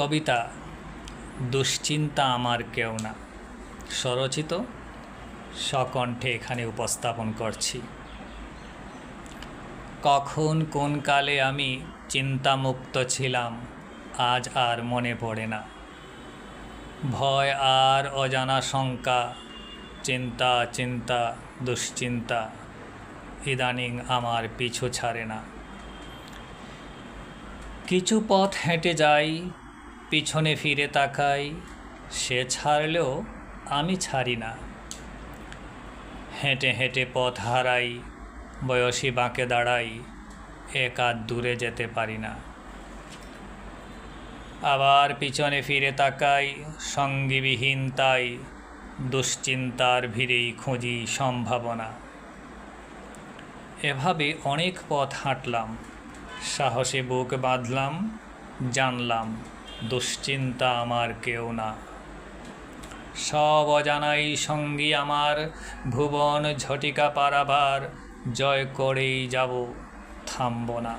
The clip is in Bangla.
কবিতা, দুশ্চিন্তা আমার কেউ না। স্বরচিত সকণ্ঠে এখানে উপস্থাপন করছি। কখন কোন কালে আমি চিন্তামুক্ত ছিলাম, আজ আর মনে পড়ে না। ভয় আর অজানা শঙ্কা, চিন্তা চিন্তা, দুশ্চিন্তা, ইদানিং আমার পিছু ছাড়ে না। কিছু পথ হেঁটে যাই পিছনে ফিরে তাকাই, সে ছাড়লেও আমি ছাড়ি না। হেঁটে হেঁটে পথ হারাই, বয়সী বাঁকে দাঁড়াই, এক আধ দূরে যেতে পারি না। আবার পিছনে ফিরে তাকাই, সঙ্গীবিহীন তাই, দুশ্চিন্তার ভিড়েই খুঁজি সম্ভাবনা। এভাবে অনেক পথ হাঁটলাম, সাহসে বুক বাঁধলাম, জানলাম। দুশ্চিন্তা আমার কেউ না। সব অজানাই সঙ্গী আমার, ভুবন ঝটিকা পারাবার জয় করেই যাব, থামব না।